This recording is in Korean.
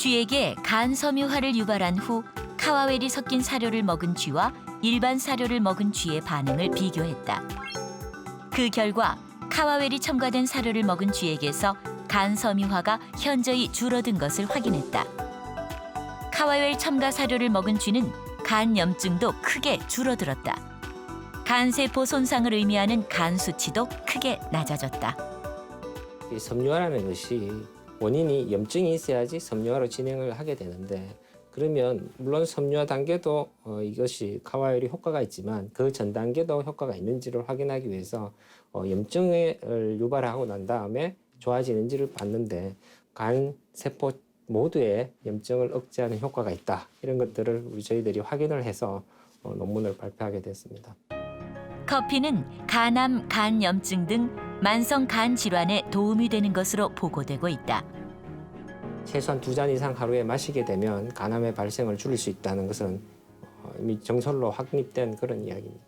쥐에게 간 섬유화를 유발한 후 카와웰이 섞인 사료를 먹은 쥐와 일반 사료를 먹은 쥐의 반응을 비교했다. 그 결과 카와웰이 첨가된 사료를 먹은 쥐에게서 간 섬유화가 현저히 줄어든 것을 확인했다. 카와웰 첨가 사료를 먹은 쥐는 간 염증도 크게 줄어들었다. 간 세포 손상을 의미하는 간 수치도 크게 낮아졌다. 이 섬유화라는 것이 원인이 염증이 있어야지 섬유화로 진행을 하게 되는데 그러면 물론 섬유화 단계도 어, 이것이 카와열이 효과가 있지만 그 전 단계도 효과가 있는지를 확인하기 위해서 어, 염증을 유발하고 난 다음에 좋아지는지를 봤는데 간 세포 모두에 염증을 억제하는 효과가 있다 이런 것들을 우리 저희들이 확인을 해서 어, 논문을 발표하게 됐습니다. 커피는 간암, 간염증 등 만성 간 질환에 도움이 되는 것으로 보고되고 있다. 최소한 두 잔 이상 하루에 마시게 되면 간암의 발생을 줄일 수 있다는 것은 어, 이미 정설로 확립된 그런 이야기입니다.